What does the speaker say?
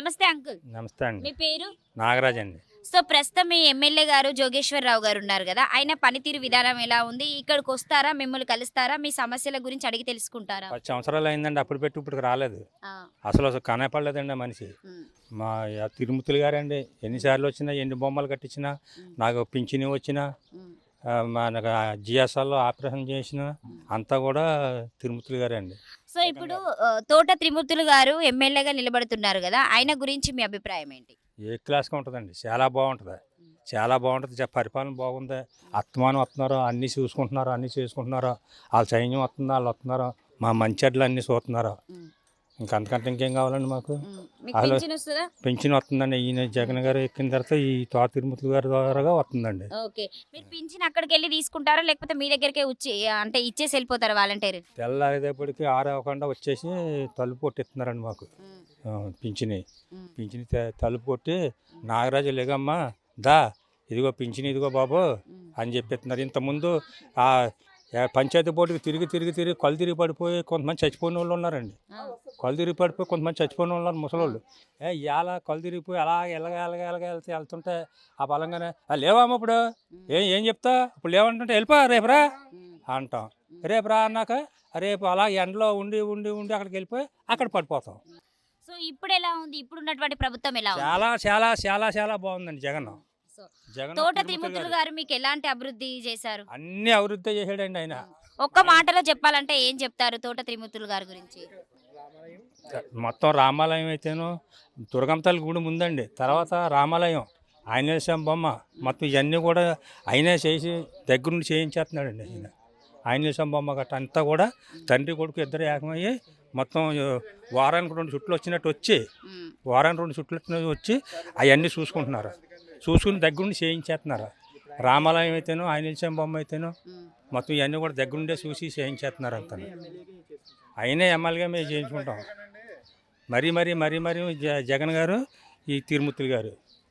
నమస్తే అంకుల్. నమస్తే అండి. మీ పేరు? నాగరాజ్ అండి. సో ప్రస్తుతం మీ ఎమ్మెల్యే గారు జోగేశ్వరరావు గారు ఉన్నారు కదా ఆయన పనితీరు విధానం ఎలా ఉంది? ఇక్కడికి వస్తారా? మిమ్మల్ని కలుస్తారా? మీ సమస్యల గురించి అడిగి తెలుసుకుంటారా? పది సంవత్సరాలు అయిందండి అప్పుడు పెట్టి ఇప్పుడు రాలేదు. అసలు అసలు కనపడలేదండి మనిషి. మా తిరుమతులు గారండి ఎన్నిసార్లు వచ్చినా ఎన్ని బొమ్మలు కట్టించినా నాకు పింఛని వచ్చినా మనకు జిఎస్ఆర్లో ఆపరేషన్ చేసిన అంతా కూడా తిరుమతులు గారే అండి. సో ఇప్పుడు తోట త్రిమూర్తులు గారు ఎమ్మెల్యేగా నిలబడుతున్నారు కదా ఆయన గురించి మీ అభిప్రాయం ఏంటి? ఏ క్లాస్గా ఉంటుందండి. చాలా బాగుంటుంది. చాలా బాగుంటుంది. పరిపాలన బాగుంది. అత్తమానం వస్తున్నారు. అన్నీ చూసుకుంటున్నారు. అన్నీ చేసుకుంటున్నారు. వాళ్ళ సైన్యం వస్తుంది? వాళ్ళు వస్తున్నారు? మా మంచెడ్లు అన్నీ చూస్తున్నారు. ఇంకంతకంటే ఇంకేం కావాలండి మాకు? అసలు- పెన్షన్ వస్తుందండి. ఈయన జగన్ గారు ఎక్కిన తర్వాత ఈ తో తిరుమతులు గారి ద్వారాగా వస్తుందండి. ఓకే. మీరు పింఛన్ అక్కడికి వెళ్ళి తీసుకుంటారా? లేకపోతే మీ దగ్గరికే వచ్చి అంటే ఇచ్చేసి వెళ్ళిపోతారా వాలంటీర్ తెల్లారేపటికి ఆరు అవ్వకుండా వచ్చేసి తలుపు కొట్టిస్తున్నారండి మాకు. పింఛని. పింఛని తలుపు కొట్టి నాగరాజు లేగమ్మా దా ఇదిగో పింఛని ఇదిగో బాబు అని చెప్పిస్తున్నారు. ఇంతకుముందు ఆ పంచాయతీ బోర్డుకి తిరిగి తిరిగి తిరిగి కళ్ళు తిరిగి పడిపోయి కొంతమంది చచ్చిపోయిన వాళ్ళు ఉన్నారండి. కళ్ళు తిరిగి పడిపోయి కొంతమంది చచ్చిపోయిన వాళ్ళు ఉన్నారు ముసలోళ్ళు. ఏ ఇవాళ కళ్ళు తిరిగిపోయి అలా ఎలాగ ఎలాగ ఎలాగ వెళ్తే వెళ్తుంటే ఆ బలంగానే "ఆ, లేవమ్మా ఇప్పుడు. ఏం ఏం చెప్తా? ఇప్పుడు లేవంటుంటే వెళ్ళిపో రేపురా అంటాం. రేపు రా అన్నాక రేపు అలా ఎండలో ఉండి ఉండి ఉండి అక్కడికి వెళ్ళిపోయి అక్కడ పడిపోతాం. సో ఇప్పుడు ఎలా ఉంది? ఇప్పుడు ఉన్నటువంటి ప్రభుత్వం ఎలా చాలా చాలా చాలా చాలా బాగుందండి జగన్. సో తోట తిరుమల త్రిమూర్తులు గారు మీకు ఎలాంటి అభివృద్ధి చేశారు? అన్ని అభివృద్ధి చేసాడండి ఆయన. ఒక్క మాటలో చెప్పాలంటే ఏం చెప్తారు తోట త్రిమూర్తులు గారి గురించి? మొత్తం రామాలయం అయితేను దుర్గంతల్లి గుడి ముందండి. తర్వాత రామాలయం ఆంజనేయ బొమ్మ మొత్తం ఇవన్నీ కూడా ఆయనే చేసి దగ్గర నుండి చేయించేస్తున్నాడండి ఆయన. ఆంజనేయ బొమ్మ గట్ట అంతా కూడా తండ్రి కొడుకు ఇద్దరు ఏకమయ్యి మొత్తం వారానికి రెండు చుట్లు వచ్చినట్టు వచ్చి వారానికి రెండు చుట్లు వచ్చినట్టు వచ్చి అవన్నీ చూసుకుంటున్నారు. చూసుకుని దగ్గరుండి చేయించేస్తున్నారు. రామాలయం అయితేనో ఆంజనేయ బొమ్మ అయితేనో మొత్తం ఇవన్నీ కూడా దగ్గరుండే చూసి చేయించేస్తున్నారు అంతా అయినా ఎమ్మెల్యేగా మేము చేయించుకుంటాం. మరీ మరీ మరీ మరీ జ- జగన్ గారు ఈ తిరుమూర్తులు గారు.